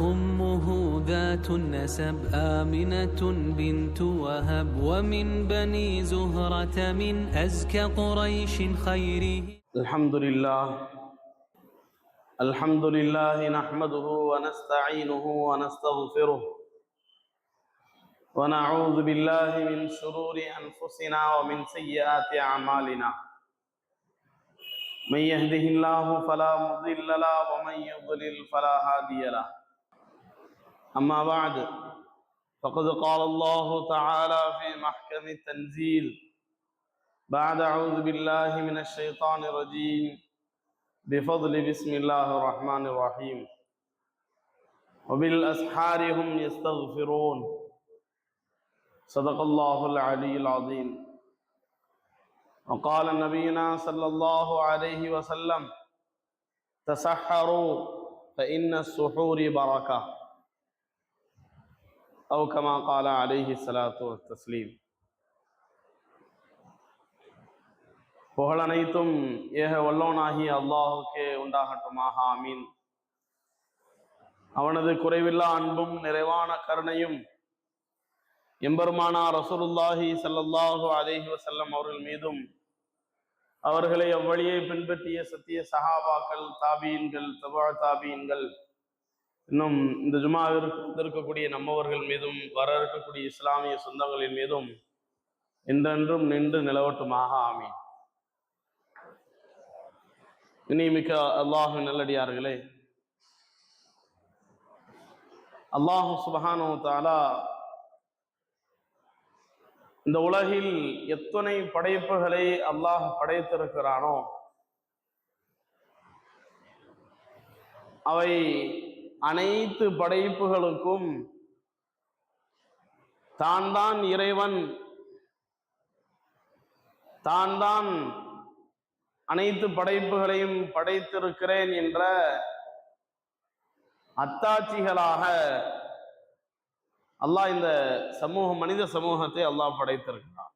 وأمه ذات النسب آمنة بنت وهب ومن بني زهرة من أزكى قريش خيره الحمد لله. الحمد لله نحمده ونستعينه ونستغفره. ونعوذ بالله من شرور أنفسنا ومن سيئات أعمالنا. من يهده الله فلا مضل له ومن يضلل فلا هادي له. أما بعد فقد قال الله تعالى في محكم التنزيل بعد أعوذ بالله من الشيطان الرجيم بفضل بسم الله الرحمن الرحيم. وبالأسحار هم يستغفرون. صدق الله العلي العظيم. وقال نبينا صلى الله عليه وسلم تسحروا فإن السحور بركة. أو كما قال عليه الصلاة والتسليم புகழ் அனைத்தும் ஏக வல்லோனாகிய அல்லாஹுக்கே உண்டாகட்டுமாக ஆமீன் அவனது குறைவில்லா அன்பும் நிறைவான கருணையும் எம்பெருமானா ரசூலுல்லாஹி ஸல்லல்லாஹு அலைஹி வஸல்லம் அவர்கள் மீதும் அவர்களை அவ்வழியை பின்பற்றிய சத்திய சஹாபாக்கள் தாபீன்கள் தபா தாபீன்கள் இன்னும் இந்த ஜுமாவிற்கு இருக்கக்கூடிய நம்மவர்கள் மீதும் வர இருக்கக்கூடிய இஸ்லாமிய சொந்தங்களின் மீதும் என்றென்றும் நின்று நிலவட்டுமாக ஆமீன். இனிமிக்க அல்லாஹு நல்லடியார்களே அல்லாஹு சுபஹானு தாலா இந்த உலகில் எத்தனை படைப்புகளை அல்லாஹ் படைத்திருக்கிறானோ அவை அனைத்து படைப்புகளுக்கும் தான் தான் இறைவன். தான் தான் அனைத்து படைப்புகளையும் படைத்திருக்கிறேன் என்ற அத்தாட்சிகளாக அல்லாஹ் இந்த சமூக மனித சமூகத்தை அல்லாஹ் படைத்திருக்கிறான்.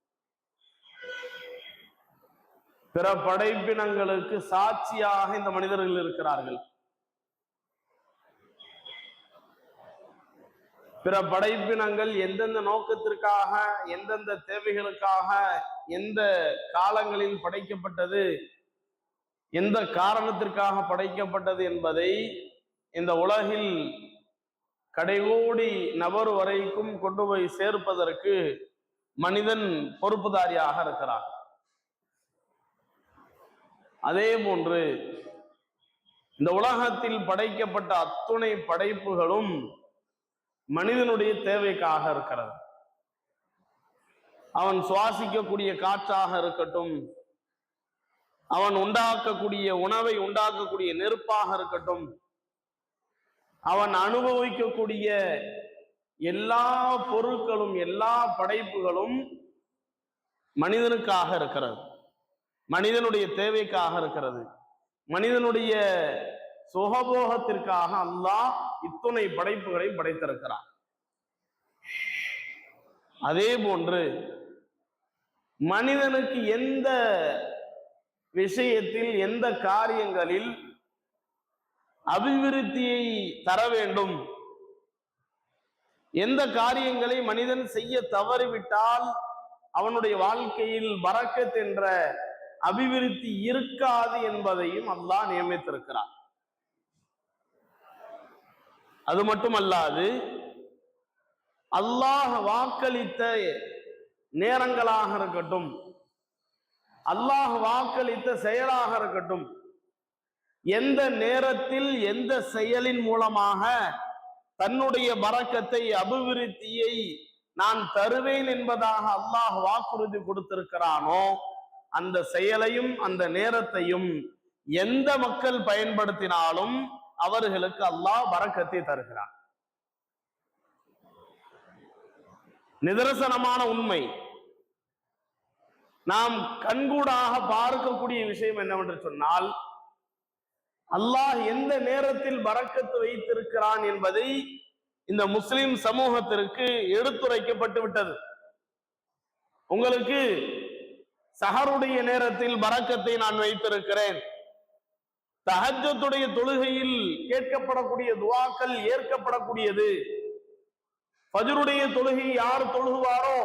பிற படைப்பினங்களுக்கு சாட்சியாக இந்த மனிதர்கள் இருக்கிறார்கள். பிற படைப்பினங்கள் எந்தெந்த நோக்கத்திற்காக எந்தெந்த தேவைகளுக்காக எந்த காலங்களில் படைக்கப்பட்டது எந்த காரணத்திற்காக படைக்கப்பட்டது என்பதை இந்த உலகில் கடைகோடி நபர் வரைக்கும் கொண்டு போய் சேர்ப்பதற்கு மனிதன் பொறுப்புதாரியாக இருக்கிறான். அதே போன்று இந்த உலகத்தில் படைக்கப்பட்ட அத்துணை படைப்புகளும் மனிதனுடைய தேவைக்காக இருக்கிறது. அவன் சுவாசிக்கக்கூடிய காற்றாக இருக்கட்டும் அவன் உண்டாக்கக்கூடிய உணவை உண்டாக்கக்கூடிய நெருப்பாக இருக்கட்டும் அவன் அனுபவிக்கக்கூடிய எல்லா பொருட்களும் எல்லா படைப்புகளும் மனிதனுக்காக இருக்கிறது. மனிதனுடைய தேவைக்காக இருக்கிறது. மனிதனுடைய சுகபோகத்திற்காக அல்லாஹ் இத்துணை படைப்புகளை படைத்திருக்கிறான் அதே போன்று மனிதனுக்கு எந்த விஷயத்தில் எந்த காரியங்களில் அபிவிருத்தியை தர வேண்டும்? எந்த காரியங்களை மனிதன் செய்ய தவறிவிட்டால் அவனுடைய வாழ்க்கையில் பறக்கத் என்ற அபிவிருத்தி இருக்காது என்பதையும் அல்லாஹ் நியமித்திருக்கிறான். அது மட்டுமல்லாது அல்லாஹ் வாக்களித்த நேரங்களாக இருக்கட்டும் அல்லாஹ் வாக்களித்த செயலாக இருக்கட்டும் எந்த நேரத்தில் எந்த செயலின் மூலமாக தன்னுடைய பறக்கத்தை அபிவிருத்தியை நான் தருவேன் என்பதாக அல்லாஹ் வாக்குறுதி கொடுத்திருக்கிறானோ அந்த செயலையும் அந்த நேரத்தையும் எந்த மக்கள் பயன்படுத்தினாலும் அவர்களுக்கு அல்லாஹ் வரக்கத்தை தருகிறான். நிதர்சனமான உண்மை. நாம் கண்கூடாக பார்க்கக்கூடிய விஷயம் என்னவென்று சொன்னால் அல்லாஹ் எந்த நேரத்தில் பறக்கத்து வைத்திருக்கிறான் என்பதை இந்த முஸ்லிம் சமூகத்திற்கு எடுத்துரைக்கப்பட்டு விட்டது. உங்களுக்கு சஹருடைய நேரத்தில் பறக்கத்தை நான் வைத்திருக்கிறேன். தகஜத்துடைய தொழுகையில் கேட்கப்படக்கூடிய துவாக்கள் ஏற்கப்படக்கூடியது. ஃபஜ்ருடைய தொழுகை யார் தொழுகுவாரோ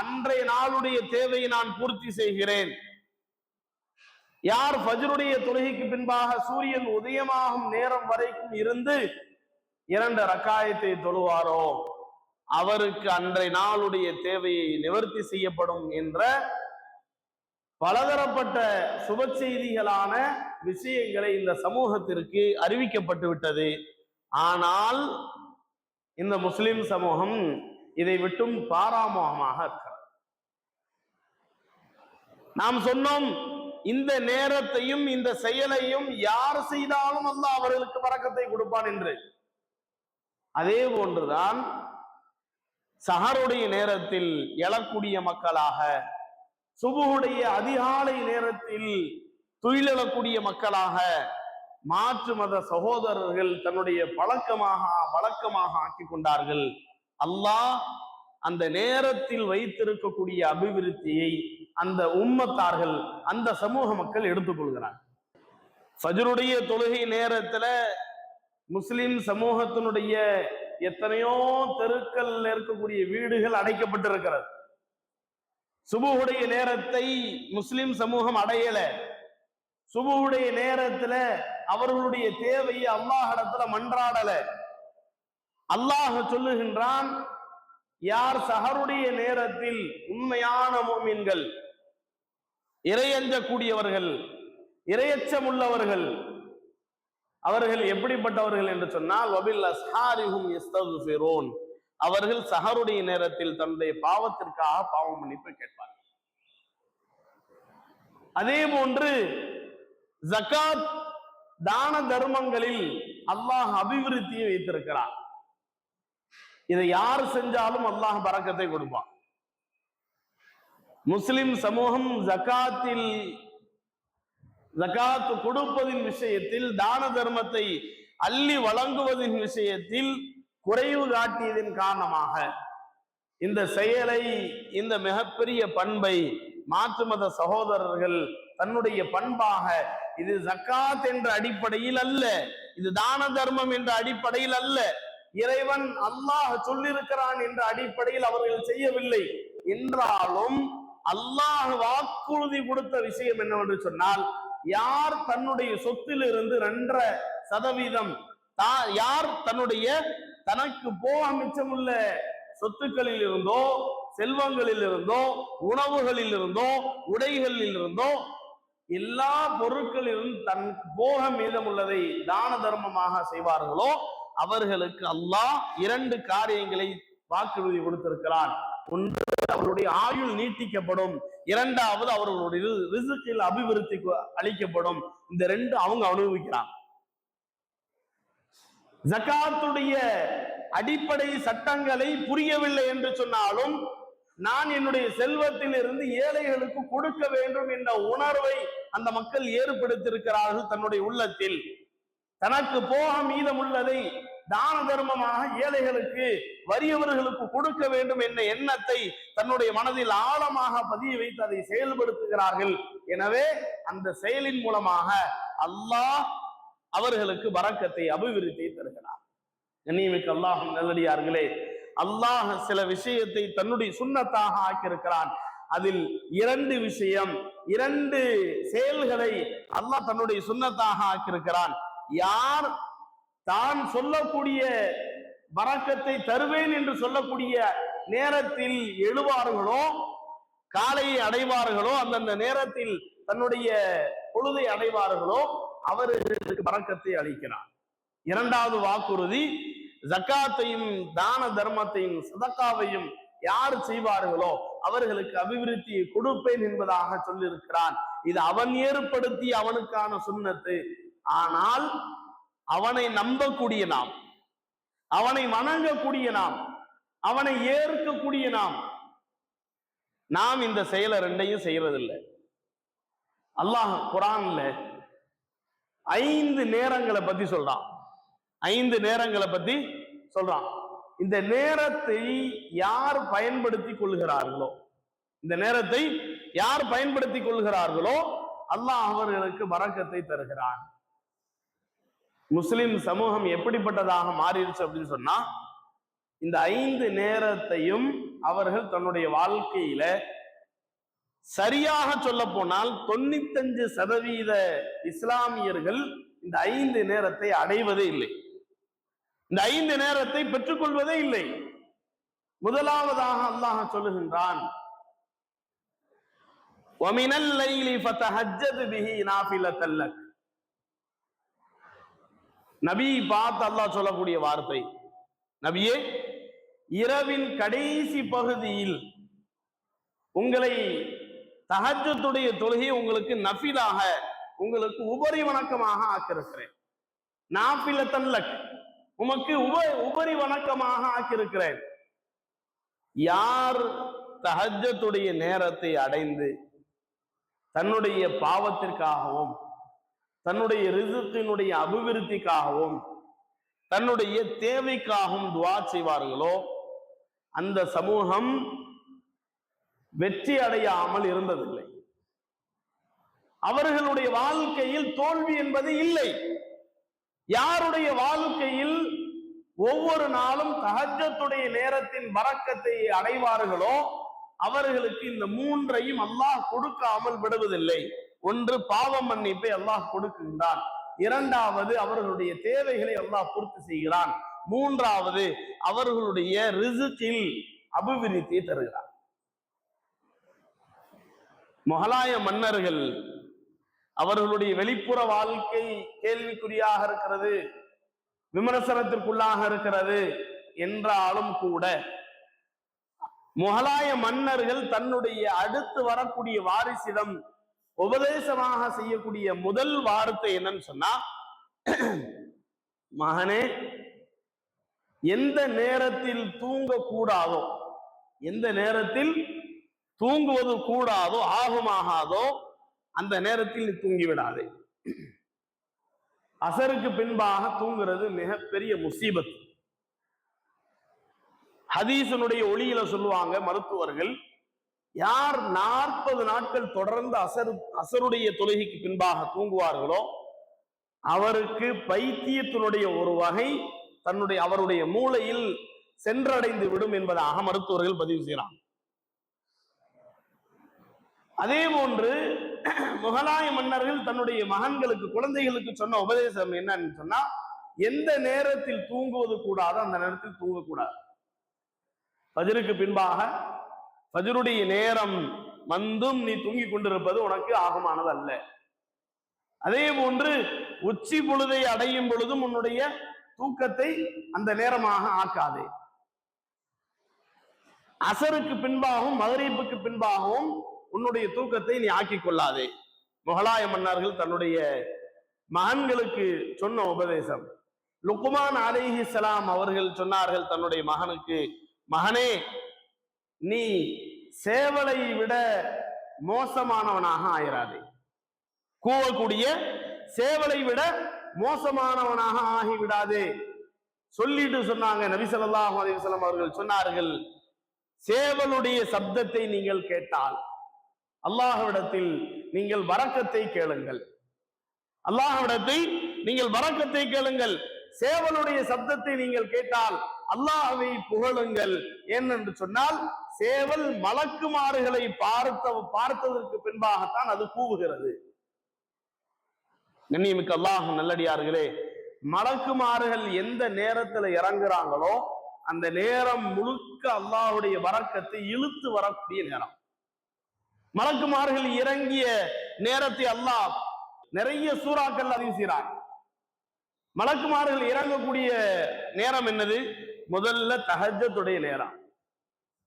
அன்றைய நாளுடைய தேவையை நான் பூர்த்தி செய்கிறேன். யார் ஃபஜ்ருடைய தொழுகைக்கு பின்பாக சூரியன் உதயமாகும் நேரம் வரைக்கும் இருந்து இரண்டு ரக்காயத்தை தொழுவாரோ அவருக்கு அன்றைய நாளுடைய தேவையை நிவர்த்தி செய்யப்படும் என்ற பலதரப்பட்ட சுப செய்திகளான விஷயங்களை இந்த சமூகத்திற்கு அறிவிக்கப்பட்டு விட்டது. ஆனால் இந்த முஸ்லிம் சமூகம் இதை விட்டும் பாராமுகமாக இருக்கிறது. நாம் சொன்னோம் இந்த நேரத்தையும் இந்த செயலையும் யார் செய்தாலும் அல்ல அவர்களுக்கு பறக்கத்தை கொடுப்பான் என்று. அதே போன்றுதான் சஹருடைய நேரத்தில் எழக்கூடிய மக்களாக சுபுடைய அதிகாலை நேரத்தில் துயிலெழக்கூடிய மக்களாக மாற்று மத சகோதரர்கள் தன்னுடைய பழக்கமாக வழக்கமாக ஆக்கி கொண்டார்கள். அல்லாஹ் அந்த நேரத்தில் வைத்திருக்கக்கூடிய அபிவிருத்தியை அந்த உம்மத்தார்கள் அந்த சமூக மக்கள் எடுத்துக்கொள்கிறார் ஃபஜ்ருடைய தொழுகை நேரத்துல முஸ்லிம் சமூகத்தினுடைய எத்தனையோ தெருக்கள்ல இருக்கக்கூடிய வீடுகள் அடைக்கப்பட்டிருக்கிறது. சுபுடைய நேரத்தை முஸ்லிம் சமூகம் அடையல. சுபுடைய நேரத்துல அவர்களுடைய தேவையை அல்லாஹிடத்துல மன்றாடல. அல்லாஹ் சொல்லுகின்றான் யார் சஹருடைய நேரத்தில் உண்மையான மோமீன்கள் இறையஞ்சக்கூடியவர்கள் இரையச்சம் உள்ளவர்கள் அவர்கள் எப்படிப்பட்டவர்கள் என்று சொன்னால் வபில் அஸ்ஹாரிஹும் யஸ்தகுஃபிரூன் அவர்கள் சஹருடைய நேரத்தில் தன்னுடைய பாவத்திற்காக பாவம் மன்னிப்பு கேட்பார் அதே போன்று ஜகாத் தான தர்மங்களில் அல்லாஹ் அபிவிருத்தியை வைத்திருக்கிறார். இதை யார் செஞ்சாலும் அல்லாஹ் பறக்கத்தை கொடுப்பான். முஸ்லிம் சமூகம் ஜகாத்தில் ஜக்காத் கொடுப்பதின் விஷயத்தில் தான தர்மத்தை அள்ளி வழங்குவதின் விஷயத்தில் குறைவு காட்டியதின் காரணமாக இந்த செயலை இந்த மிகப்பெரிய பண்பை மாற்று மத சகோதரர்கள் தன்னுடைய பண்பாக இது ஜக்காத் என்ற அடிப்படையில் அல்ல இது தான தர்மம் என்ற அடிப்படையில் அல்ல இறைவன் அல்லாஹ் சொல்லியிருக்கிறான் என்ற அடிப்படையில் அவர்கள் செய்யவில்லை என்றாலும் அல்லாஹ் வாக்குறுதி கொடுத்த விஷயம் என்னவென்று சொன்னால் யார் தன்னுடைய சொத்திலிருந்து ரெண்டரை சதவீதம் தா- யார் தன்னுடைய தனக்கு போக மிச்சமுள்ள சொத்துக்களில் இருந்தோ செல்வங்களில் இருந்தோ உணவுகளில் இருந்தோ உடைகளில் இருந்தோ எல்லா பொருட்களிலும் தன் போக மீதமுள்ளதை தான தர்மமாக செய்வார்களோ அவர்களுக்கு அல்லாஹ் இரண்டு காரியங்களை வாக்குறுதி கொடுத்திருக்கிறான். ஒன்று அவருடைய ஆயுள் நீட்டிக்கப்படும். இரண்டாவது அவர்களுடைய ரிசுக்கில் அபிவிருத்தி அளிக்கப்படும். இந்த ரெண்டு அவங்க அனுபவிக்கிறாங்க ஜகாத்துடைய அடிப்படை சட்டங்களை புரியவில்லை என்று சொன்னாலும் நான் என்னுடைய செல்வத்தில் இருந்து ஏழைகளுக்கு கொடுக்க வேண்டும் என்ற உணர்வை அந்த மக்கள் ஏற்படுத்தியிருக்கிறார்கள் தன்னுடைய உள்ளத்தில். தனக்கு போக மீதமுள்ளதை தான தர்மமாக ஏழைகளுக்கு வறியவர்களுக்கு கொடுக்க வேண்டும் என்ற எண்ணத்தை தன்னுடைய மனதில் ஆழமாக பதிய வைத்து அதை செயல்படுத்துகிறார்கள். எனவே அந்த செயலின் மூலமாக அல்லாஹ் அவர்களுக்கு வரக்கத்தை அபிவிருத்தி கண்ணியமிக்க அல்லாஹும் நல்லடியார்களே அல்லாஹ் சில விஷயத்தை தன்னுடைய சுண்ணத்தாக ஆக்கியிருக்கிறான். அதில் இரண்டு விஷயம் இரண்டு செயல்களை அல்லாஹ் தன்னுடைய சுண்ணத்தாக ஆக்கியிருக்கிறான். யார் தான் சொல்லக்கூடிய வரக்கத்தை தருவேன் என்று சொல்லக்கூடிய நேரத்தில் எழுவார்களோ காலையை அடைவார்களோ அந்தந்த நேரத்தில் தன்னுடைய பொழுதை அடைவார்களோ அவர்களுக்கு வரக்கத்தை அளிக்கிறார் இரண்டாவது வாக்குறுதி ஜக்காத்தையும் தான தர்மத்தையும் சதக்காவையும் யார் செய்வார்களோ அவர்களுக்கு அபிவிருத்தியை கொடுப்பேன் என்பதாக சொல்லியிருக்கிறான். இது அவன் ஏற்படுத்தி அவனுக்கான சுண்ணத்து. ஆனால் அவனை நம்பக்கூடிய நாம் அவனை வணங்கக்கூடிய நாம் அவனை ஏற்கக்கூடிய நாம் நாம் இந்த செயலை ரெண்டையும் செய்யறதில்லை. அல்லாஹ் குரான்ல ஐந்து நேரங்களை பத்தி சொல்றான். ஐந்து நேரங்களை பத்தி சொல்றான். இந்த நேரத்தை யார் பயன்படுத்தி கொள்கிறார்களோ? இந்த நேரத்தை யார் பயன்படுத்தி கொள்கிறார்களோ? அல்லாஹ் அவர்களுக்கு வரக்கத்தை தருகிறான். முஸ்லிம் சமூகம் எப்படிப்பட்டதாக மாறிடுச்சு அப்படின்னு சொன்னா இந்த ஐந்து நேரத்தையும் அவர்கள் தன்னுடைய வாழ்க்கையில சரியாக சொல்ல போனால் தொண்ணூத்தஞ்சு சதவீத இஸ்லாமியர்கள் இந்த ஐந்து நேரத்தை அடைவதே இல்லை. இந்த ஐந்து நேரத்தை பெற்றுக்கொள்வதே இல்லை. முதலாவதாக அல்லாஹ் சொல்லுகின்றான் நபி பார்த்து அல்லாஹ் சொல்லக்கூடிய வார்த்தை நபியே இரவின் கடைசி பகுதியில் உங்களை தகஜத்துடைய தொழுகை உங்களுக்கு நஃபிலாக உங்களுக்கு உபரி வணக்கமாக ஆக்கிருக்கிறேன் நாஃபில தல்லக் உமக்கு உப உபரி வணக்கமாக ஆக்கியிருக்கிறேன். யார் தஹஜத்துடைய நேரத்தை அடைந்து தன்னுடைய பாவத்திற்காகவும் தன்னுடைய ரிசத்தினுடைய அபிவிருத்திக்காகவும் தன்னுடைய தேவைக்காகவும் துவா செய்வார்களோ அந்த சமூகம் வெற்றி அடையாமல் இருந்ததில்லை. அவர்களுடைய வாழ்க்கையில் தோல்வி என்பது இல்லை. யாருடைய வாழ்க்கையில் ஒவ்வொரு நாளும் தகஜத்துடைய நேரத்தின் வரக்கத்தை அடைவார்களோ அவர்களுக்கு இந்த மூன்றையும் அல்லாஹ் கொடுக்காமல் விடுவதில்லை. ஒன்று பாவ மன்னிப்பை அல்லாஹ் கொடுக்கின்றான். இரண்டாவது அவர்களுடைய தேவைகளை அல்லாஹ் பூர்த்தி செய்கிறான். மூன்றாவது அவர்களுடைய ரிசுக்கில் அபிவிருத்தியை தருகிறான். முகலாய மன்னர்கள் அவர்களுடைய வெளிப்புற வாழ்க்கை கேள்விக்குறியாக இருக்கிறது விமர்சனத்திற்குள்ளாக இருக்கிறது என்றாலும் கூட முகலாய மன்னர்கள் தன்னுடைய அடுத்து வரக்கூடிய வாரிசிடம் உபதேசமாக செய்யக்கூடிய முதல் வார்த்தை என்னன்னு சொன்னா மகனே எந்த நேரத்தில் தூங்க கூடாதோ எந்த நேரத்தில் தூங்குவது கூடாதோ ஆகுமாகாதோ அந்த நேரத்தில் நீ தூங்கிவிடாதே. அசருக்கு பின்பாக தூங்குறது மிகப்பெரிய முசீபத் ஹதீசனுடைய ஒளியில சொல்லுவாங்க மருத்துவர்கள் யார் நாற்பது நாட்கள் தொடர்ந்து அசரு அசருடைய தொழுகைக்கு பின்பாக தூங்குவார்களோ அவருக்கு பைத்தியத்தினுடைய ஒரு வகை தன்னுடைய அவருடைய மூளையில் சென்றடைந்து விடும் என்பதாக மருத்துவர்கள் பதிவு செய்கிறார் அதே போன்று முகலாய மன்னர்கள் தன்னுடைய மகன்களுக்கு குழந்தைகளுக்கு சொன்ன உபதேசம் என்னன்னு சொன்னா எந்த நேரத்தில் தூங்குவது கூடாதோ அந்த நேரத்தில் தூங்கக்கூடாது. ஃபஜருக்கு பின்பாக ஃபஜருடைய நேரம் வந்தும் நீ தூங்கிக் கொண்டிருப்பது உனக்கு ஆகமானது அல்ல அதே போன்று உச்சி பொழுதை அடையும் பொழுதும் உன்னுடைய தூக்கத்தை அந்த நேரமாக ஆக்காதே. அசருக்கு பின்பாகவும் மகரீப்புக்கு பின்பாகவும் உன்னுடைய தூக்கத்தை நீ ஆக்கி கொள்ளாதே. முகலாய மன்னர்கள் தன்னுடைய மகன்களுக்கு சொன்ன உபதேசம். லுக்குமான் அலிஹிஸ்லாம் அவர்கள் சொன்னார்கள் தன்னுடைய மகனுக்கு மகனே நீ சேவலை விட மோசமானவனாக ஆயிராதே. கூவக்கூடிய சேவலை விட மோசமானவனாக ஆகிவிடாதே. சொல்லிட்டு சொன்னாங்க நபி ஸல்லல்லாஹு அவர்கள் சொன்னார்கள் சேவலுடைய சப்தத்தை நீங்கள் கேட்டால் அல்லாஹ்விடத்தில் நீங்கள் வரக்கத்தை கேளுங்கள். அல்லாஹ்விடத்தை நீங்கள் வரக்கத்தை கேளுங்கள். சேவலுடைய சப்தத்தை நீங்கள் கேட்டால் அல்லாஹ்வை புகழுங்கள் ஏனென்று சொன்னால் சேவல் மலக்குமாறுகளை பார்த்த பார்த்ததற்கு பின்பாகத்தான் அது கூவுகிறது. கண்ணியமிக்க அல்லாஹ் நல்லடியார்களே மலக்குமாறுகள் எந்த நேரத்துல இறங்குறாங்களோ அந்த நேரம் முழுக்க அல்லாஹுடைய வரக்கத்தை இழுத்து வரக்கூடிய நேரம். மலக்குமார்கள் இறங்கிய நேரத்தை அல்லாஹ் நிறைய சூறாக்கள் அறிவு செய்கிறார் மலக்குமார்கள் இறங்கக்கூடிய நேரம் என்னது? முதல்ல தகஜத்துடைய நேரம்.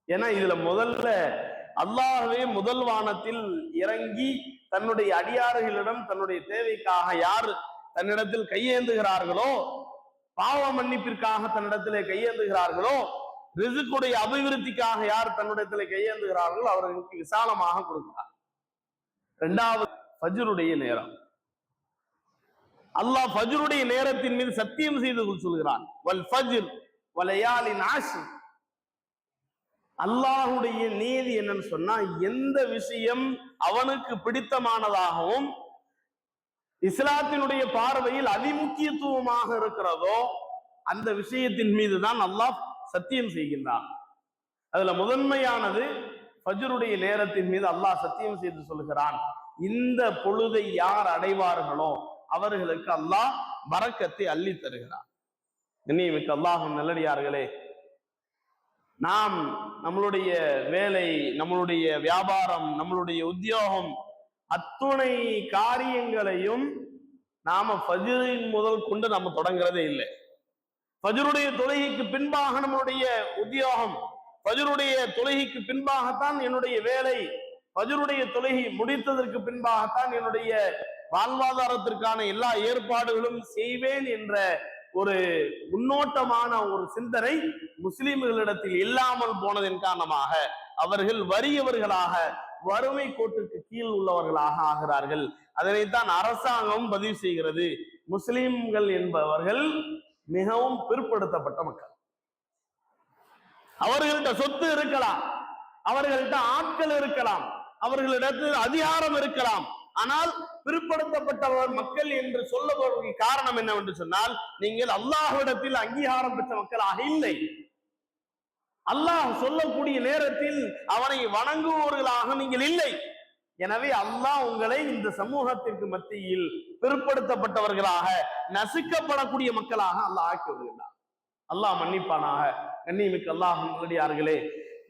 ஏன்னா இதுல முதல்ல அல்லாஹவே முதல் வானத்தில் இறங்கி தன்னுடைய அடியாறுகளிடம் தன்னுடைய தேவைக்காக யார் தன்னிடத்தில் கையேந்துகிறார்களோ பாவ மன்னிப்பிற்காக தன்னிடத்திலே கையேந்துகிறார்களோ ரிசுக்குடைய அபிவிருத்திக்காக யார் தன்னிடத்திலே கையேந்துகிறார்களோ அவர்களுக்கு விசாலமாக கொடுக்கிறார். இரண்டாவது ஃபஜ்ருடைய நேரம். அல்லாஹ் ஃபஜ்ருடைய நேரத்தின் மீது சத்தியம் செய்து சொல்கிறான். வல் ஃபஜ்ர் வலையாலி ஆஷி அல்லாஹுடைய நீதி என்னன்னு சொன்னா எந்த விஷயம் அவனுக்கு பிடித்தமானதாகவும் இஸ்லாத்தினுடைய பார்வையில் அதிமுக்கியத்துவமாக இருக்கிறதோ அந்த விஷயத்தின் மீது தான் அல்லாஹ் சத்தியம் செய்கின்றான். அதுல முதன்மையானது ஃபஜ்ருடைய நேரத்தின் மீது அல்லாஹ் சத்தியம் செய்து சொல்கிறான் இந்த பொழுதை யார் அடைவார்களோ அவர்களுக்கு அல்லாஹ் வரக்கத்தை அள்ளி தருகிறான். கண்ணியமிக்க அல்லாஹும் நல்லடியார்களே நாம் நம்மளுடைய வேலை நம்மளுடைய வியாபாரம் நம்மளுடைய உத்தியோகம் அத்துணை காரியங்களையும் நாம ஃபஜ்ரின் முதல் கொண்டு நம்ம தொடங்குறதே இல்லை. பஜருடைய தொழுகைக்கு பின்பாக நம்மளுடைய உத்தியோகம். பஜருடைய தொழுகைக்கு பின்பாகத்தான் என்னுடைய வேலை. பஜருடைய தொழுகை முடித்ததற்கு பின்பாகத்தான் என்னுடைய வாழ்வாதாரத்திற்கான எல்லா ஏற்பாடுகளும் செய்வேன் என்ற ஒரு முன்னோட்டமான ஒரு சிந்தனை முஸ்லிம்களிடத்தில் இல்லாமல் போனதன் காரணமாக அவர்கள் வறியவர்களாக வறுமை கோட்டுக்கு கீழ் உள்ளவர்களாக ஆகிறார்கள். அதனைத்தான் அரசாங்கம் பதிவு செய்கிறது. முஸ்லிம்கள் என்பவர்கள் மிகவும் பிற்படுத்தப்பட்ட மக்கள். அவர்கள்ட்ட சொத்து இருக்கலாம் அவர்கள்ட்ட ஆட்கள் இருக்கலாம் அவர்களிடத்தில் அதிகாரம் இருக்கலாம். ஆனால் பிற்படுத்தப்பட்டவர் மக்கள் என்று சொல்லப்படுவதற்கு காரணம் என்னவென்று சொன்னால் நீங்கள் அல்லாஹ்விடத்தில் அங்கீகாரம் பெற்ற மக்களாக இல்லை. அல்லாஹ் சொல்லக்கூடிய நேரத்தில் அவனை வணங்குவோர்களாக நீங்கள் இல்லை. எனவே அல்லாஹ் உங்களை இந்த சமூகத்திற்கு மத்தியில் பிற்படுத்தப்பட்டவர்களாக நசுக்கப்படக்கூடிய மக்களாக அல்லாஹ் ஆக்கி வருகிறார் அல்லாஹ் மன்னிப்பானாக. கண்ணிமிக்கு அல்லாஹ் நல்லடியார்களே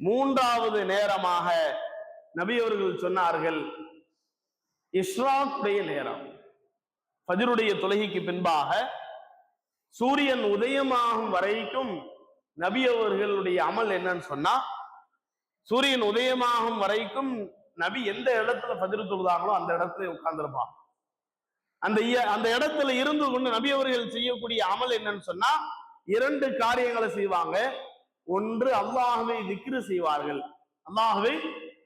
மூன்றாவது நேரமாக நபியவர்கள் சொன்னார்கள் இஸ்ராக்குடைய நேரம். பதிருடைய தொலகிக்கு பின்பாக சூரியன் உதயமாகும் வரைக்கும் நபி அவர்களுடைய அமல் என்னன்னு சொன்னா சூரியன் உதயமாகும் வரைக்கும் நபி எந்த இடத்துல ஃபஜ்ரு தொழுதாங்களோ அந்த இடத்துல உட்கார்ந்துருப்பான். அந்த அந்த இடத்துல இருந்து கொண்டு நபி அவர்கள் செய்யக்கூடிய அமல் என்னன்னு சொன்னா இரண்டு காரியங்களை செய்வாங்க. ஒன்று அல்லாஹவை திக்ரு செய்வார்கள். அல்லாஹவை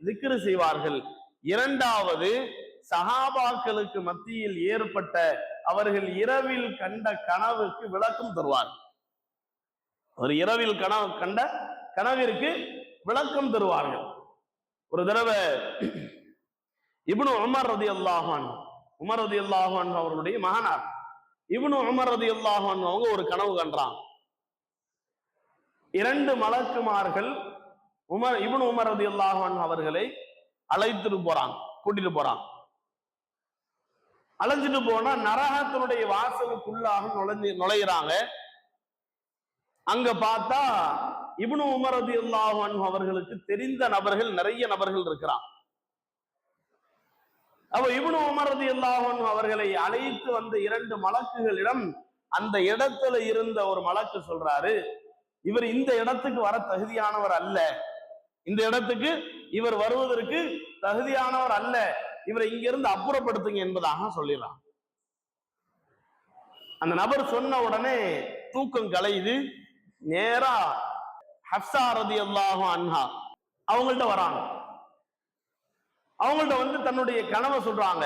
திக்ரு செய்வார்கள். இரண்டாவது சஹாபாக்களுக்கு மத்தியில் ஏற்பட்ட அவர்கள் இரவில் கண்ட கனவுக்கு விளக்கம் தருவார் ஒரு இரவில் கனவு கண்ட கனவிற்கு விளக்கம் தருவார்கள். ஒரு தடவை இப்னு உமர் ரதி அல்லாஹான் உமர் ரதி அல்லாஹான் அவர்களுடைய மகனார். இவனு உமர் ரதி அல்லாஹான் அவங்க ஒரு கனவு கண்டான். இரண்டு மலக்குமார்கள் உமர் இவனு உமர் ரதி அல்லாஹான் அவர்களை அழைத்துட்டு போறான் கூட்டிட்டு போறான் அழைச்சிட்டு போனா நரகத்தினுடைய வாசலுக்குள்ளாக நுழைஞ்சு நுழையிறாங்க. அங்க பார்த்தா இப்னு உமரது இல்லாஹன் அவர்களுக்கு தெரிந்த நபர்கள் நிறைய நபர்கள் இருக்கிறான் அப்ப இப்னு உமரது இல்லாஹன் அவர்களை அழைத்து வந்த இரண்டு மலக்குகளிடம் அந்த இடத்துல இருந்த ஒரு மலக்கு சொல்றாரு இவர் இந்த இடத்துக்கு வர தகுதியானவர் அல்ல. இந்த இடத்துக்கு இவர் வருவதற்கு தகுதியானவர் அல்ல. இவரை இங்கிருந்து அப்புறப்படுத்துங்க என்பதாக சொல்லிடலாம் அந்த நபர் சொன்ன உடனே தூக்கம் கலையுது. நேரா ஹப்சா ரதியல்லாஹு அன்ஹா. அவங்கள்ட்ட வராங்க. அவங்கள்ட்ட வந்து தன்னுடைய கனவை சொல்றாங்க.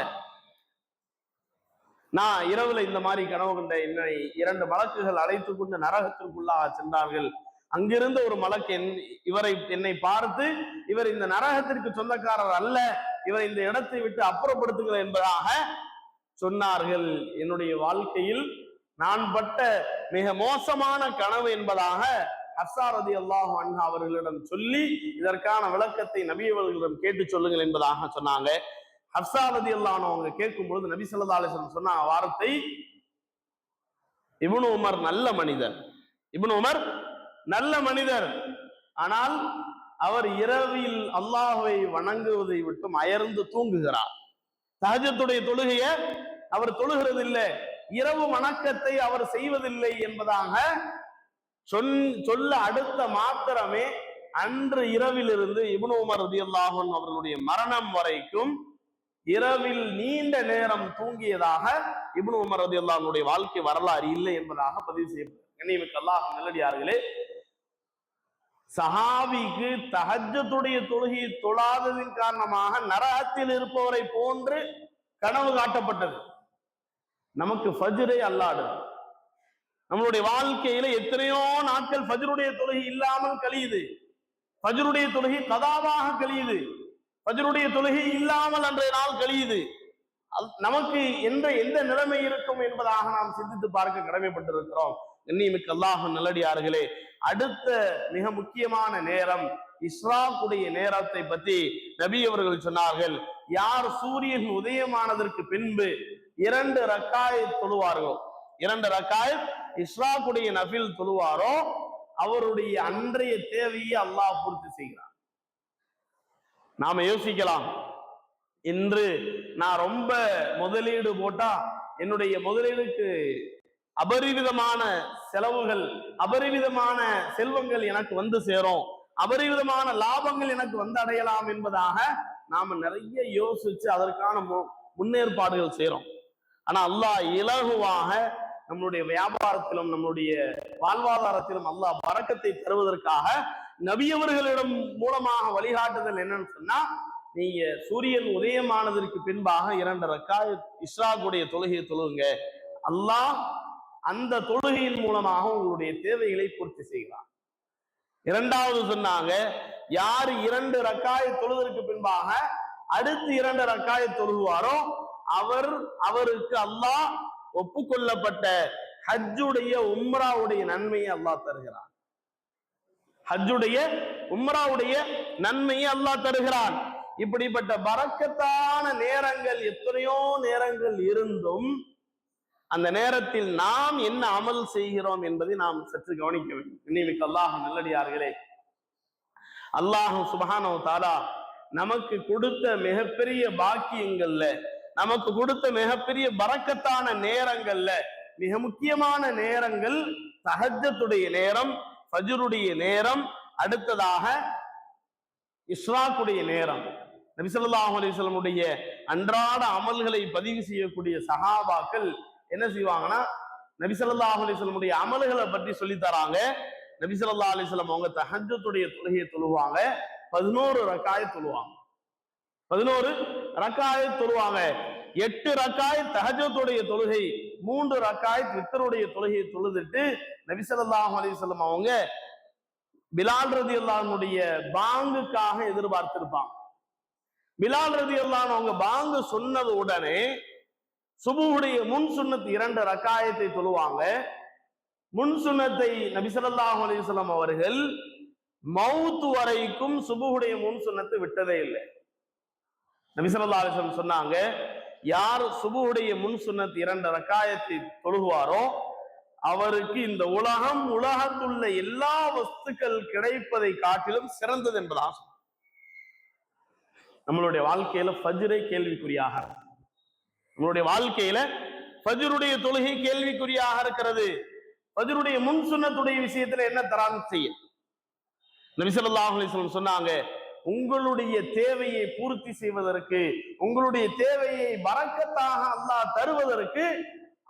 நான் இரவுல இந்த மாதிரி கனவு கண்ட என்னை இரண்டு மலக்குகள் அழைத்து கொண்டு நரகத்திற்குள்ளாக சென்றார்கள். அங்கிருந்த ஒரு மலக்கு என் இவரை என்னை பார்த்து இவர் இந்த நரகத்திற்கு சொந்தக்காரர் அல்ல. இவர் இந்த இடத்தை விட்டு அப்புறப்படுத்துங்கள் என்பதாக சொன்னார்கள். என்னுடைய வாழ்க்கையில் நான் பட்ட மிக மோசமான கனவு என்பதாக அசாரதி அல்லாஹ் அன்ஹா அவர்களிடம் சொல்லி இதற்கான விளக்கத்தை நபி அவர்களிடம் கேட்டு சொல்லுங்கள் என்பதாக சொன்னாங்க. ஹப்சாரதி அல்லானவங்க அவங்க கேட்கும் பொழுது நபி ஸல்லல்லாஹு அலைஹி சொன்ன வார்த்தை இபுன் உமர் நல்ல மனிதர். இபுன் உமர் நல்ல மனிதர். ஆனால் அவர் இரவில் அல்லாஹுவை வணங்குவதை விட்டு அயர்ந்து தூங்குகிறார். சகஜத்துடைய தொழுகைய அவர் தொழுகிறது இல்லை இரவு வணக்கத்தை அவர் செய்வதில்லை என்பதாக சொன் சொல்ல அடுத்த மாத்திரமே அன்று இரவிலிருந்து இப்னு உமர் ரதியல்லாஹன் அவர்களுடைய மரணம் வரைக்கும் இரவில் நீண்ட நேரம் தூங்கியதாக இப்னு உமர் ரதியல்லாஹனுடைய வாழ்க்கை வரலாறு இல்லை என்பதாக பதிவு செய்யப்பட்டது. கண்ணியமிக்க அல்லாஹ் நல்லடியார்களே சஹாபிக்கு தகஜத்துடைய தொழுகையை தொழாததின் காரணமாக நரகத்தில் இருப்பவரை போன்று கனவு காட்டப்பட்டது. நமக்கு ஃபஜ்ரை அல்லாடு நம்மளுடைய வாழ்க்கையில எத்தனையோ நாட்கள் ஃபஜ்ருடைய தொழுகை இல்லாமல் கழியுது. ஃபஜ்ருடைய தொழுகை கதாவாக கழியுது. ஃபஜ்ருடைய தொழுகை இல்லாமல் அன்றைய நாள் கழியுது. அல்- நமக்கு எந்த எந்த நிலைமை இருக்கும் என்பதாக நாம் சிந்தித்து பார்க்க கடமைப்பட்டிருக்கிறோம். கண்ணியமிக்க அல்லாஹ் நல்லடியார்களே அடுத்த மிக முக்கியமான நேரம் இஸ்ராக்குடைய நேரத்தை பத்தி நபி அவர்கள் சொன்னார்கள். யார் சூரியன் உதயமானதற்கு பின்பு இரண்டு ரக்காயை தொழுவார்கள் இரண்டு ரக்காய் இஸ்ராக்குடைய நபில் தொழுவாரோ அவருடைய அன்றைய தேவையை அல்லாஹ் பூர்த்தி செய்கிறார் நாம யோசிக்கலாம். இன்று நான் ரொம்ப முதலீடு போட்டா என்னுடைய முதலீடுக்கு அபரிவிதமான செலவுகள் அபரிவிதமான செல்வங்கள் எனக்கு வந்து சேரும் அபரிவிதமான லாபங்கள் எனக்கு வந்து அடையலாம் என்பதாக நாம நிறைய யோசிச்சு அதற்கான மு- முன்னேற்பாடுகள் செய்யறோம் ஆனா அல்லாஹ் இலகுவாக நம்மளுடைய வியாபாரத்திலும் நம்மளுடைய வாழ்வாதாரத்திலும் அல்லாஹ் பறக்கத்தை தருவதற்காக நபியவர்களிடம் மூலமாக வழிகாட்டுதல் என்னன்னு சொன்னா நீங்க சூரியன் உதயமானதற்கு பின்பாக இரண்டு ரக்கா இஸ்ராக்குடைய தொழுகையை தொழுவுங்க அல்லாஹ் அந்த தொழுகையின் மூலமாக உங்களுடைய தேவைகளை பூர்த்தி செய்கிறான் இரண்டாவது சொன்னாங்க யார் இரண்டு ரக்காய தொழுதற்கு பின்பாக அடுத்து இரண்டு ரக்காய தொழுவாரோ அவர் அவருக்கு அல்லாஹ் ஒப்புக்கொள்ளப்பட்ட ஹஜ்ஜுடைய உம்ராவுடைய நன்மையை அல்லாஹ் தருகிறான். ஹஜ்ஜுடைய உம்ராவுடைய நன்மையை அல்லாஹ் தருகிறான். இப்படிப்பட்ட பறக்கத்தான நேரங்கள் எத்தனையோ நேரங்கள் இருந்தும் அந்த நேரத்தில் நாம் என்ன அமல் செய்கிறோம் என்பதை நாம் சற்று கவனிக்க வேண்டும். இன்னைக்கு அல்லாஹ் நல்லடியார்களே அல்லாஹ் சுபஹானோ தாரா நமக்கு கொடுத்த மிகப்பெரிய பாக்கியங்கள்ல நமக்கு கொடுத்த மிகப்பெரிய பறக்கத்தான நேரங்கள்ல மிக முக்கியமான நேரங்கள் தஹஜத்துடைய நேரம் ஃபஜுருடைய நேரம் அடுத்ததாக இஸ்ராக்குடைய நேரம். நபிசல்லாஹு அலிஸ்லமுடைய அன்றாட அமல்களை பதிவு செய்யக்கூடிய சகாபாக்கள் என்ன செய்வாங்கன்னா நபிசல்லாஹு அலிஸ்லமுடைய அமல்களை பற்றி சொல்லி தராங்க. நபிசல்லா அலிஸ்லம் அவங்க தஹஜத்துடைய தொழுகையை தொழுவாங்க. பதினோரு ரக்காய தொழுவாங்க. பதினோரு ரக்காய தொழுவாங்க. எட்டு ரக்காய் தஹஜத்துடைய தொழுகை மூன்று ரக்காய் வித்தருடைய தொழுகையை தொழுதுட்டு நபிசல்லாஹு அலிஸ்லம் அவங்க பிலால் ரதி அல்லானுடைய பாங்குக்காக எதிர்பார்த்திருப்பாங்க. பிலால் ரதி அவங்க பாங்கு சொன்னது உடனே சுபுவுடைய முன் சுன்னத் இரண்டு ரக்காயத்தை தொழுவாங்க. முன் சுன்னத்தை நபிசல்லாஹு அலிஸ்லாம் அவர்கள் மவுத்து வரைக்கும் சுபுவுடைய முன் சுன்னத்தை விட்டதே இல்லை. நபிசல்லா அலிஸ்லம் சொன்னாங்க யார் சுபுவுடைய முன் சுன்னத் இரண்டு ரக்காயத்தை தொழுகுவாரோ அவருக்கு இந்த உலகம் உலகத்துள்ள எல்லா வஸ்துக்கள் கிடைப்பதை காட்டிலும் சிறந்தது என்பதாக நம்மளுடைய வாழ்க்கையில ஃபஜ்ரை கேள்விக்குறியாக நம்மளுடைய வாழ்க்கையில ஃபஜ்ருடைய தொழுகை கேள்விக்குறியாக இருக்கிறது. ஃபஜ்ருடைய முன் சுன்னத்துடைய விஷயத்துல என்ன தரான் செய்ய? நபிசல்லாஹு அலிஸ்லம் சொன்னாங்க உங்களுடைய தேவையை பூர்த்தி செய்வதற்கு உங்களுடைய தேவையை பறக்கத்தாக அல்லாஹ் தருவதற்கு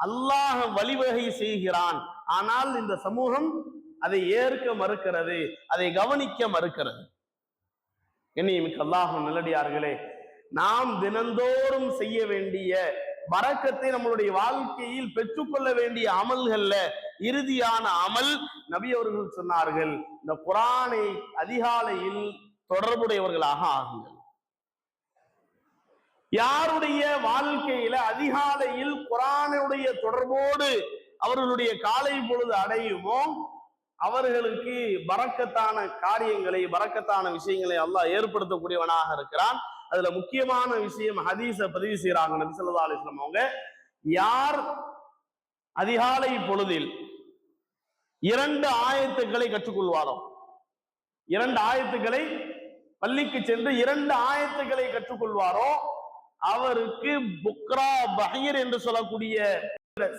அல்லாஹ் வழிவகை செய்கிறான். ஆனால் இந்த சமூகம் அதை ஏற்க மறுக்கிறது அதை கவனிக்க மறுக்கிறது. என்னையும் அல்லாஹும் நல்லடியார்களே நாம் தினந்தோறும் செய்ய வேண்டிய பறக்கத்தை நம்மளுடைய வாழ்க்கையில் பெற்றுக்கொள்ள வேண்டிய அமல்கள்ல இறுதியான அமல் நபி அவர்கள் சொன்னார்கள். இந்த குரானை அதிகாலையில் தொடர்புடையவர்களாக ஆகுங்கள். யாருடைய வாழ்க்கையில அதிகாலையில் குரானுடைய தொடர்போடு அவர்களுடைய காலை பொழுது அடையுமோ அவர்களுக்கு பறக்கத்தான காரியங்களை பறக்கத்தான விஷயங்களை அல்லாஹ் ஏற்படுத்தக்கூடியவனாக இருக்கிறான். அதுல முக்கியமான விஷயம் ஹதீஸ பதிவு செய்யறாங்க நபி ஸல்லல்லாஹு அவங்க. யார் அதிகாலை பொழுதில் இரண்டு ஆயத்துக்களை கற்றுக்கொள்வாரோ? இரண்டு ஆயத்துக்களை பள்ளிக்கு சென்று இரண்டு ஆயத்துக்களை கற்றுக்கொள்வாரோ அவருக்கு புக்ரா பஹீர் என்று சொல்லக்கூடிய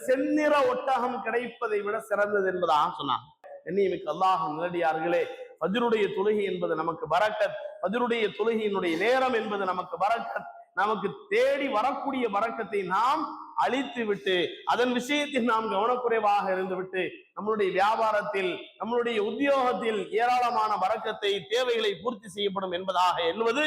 செந்நிற ஒட்டகம் கிடைப்பதை விட சிறந்தது என்பதாக சொன்னாங்க. என்னையுமிக்கு அல்லாஹ் நேரடியார்களே ஃபஜ்ருடைய தொழுகை என்பது நமக்கு வரக்கத் ஃபஜ்ருடைய தொழுகையினுடைய நேரம் என்பது நமக்கு வரக்கத் நமக்கு தேடி வரக்கூடிய வரக்கத்தை நாம் அழித்து விட்டு அதன் விஷயத்தில் நாம் கவனக்குறைவாக இருந்துவிட்டு நம்மளுடைய வியாபாரத்தில் நம்மளுடைய உத்தியோகத்தில் ஏராளமான வரக்கத்தை தேவைகளை பூர்த்தி செய்யப்படும் என்பதாக எண்ணுவது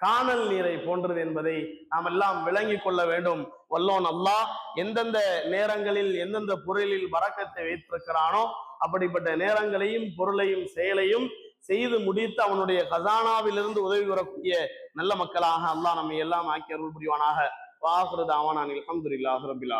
காணல் நீரை போன்றது என்பதை நாம் எல்லாம் விளங்கி கொள்ள வேண்டும். வல்லோன் அல்லாஹ் எந்தெந்த நேரங்களில் எந்தெந்த பொருளில் வரக்கத்தை வைத்திருக்கிறானோ அப்படிப்பட்ட நேரங்களையும் பொருளையும் செயலையும் செய்து முடித்து அவனுடைய கசானாவிலிருந்து உதவி வரக்கூடிய நல்ல மக்களாக அல்லாஹ் நம்மை எல்லாம் ஆக்கி அருள் புரிவானாக. வாஹ்ரு தாவானான் அல்ஹம்துலில்லாஹி ரபில்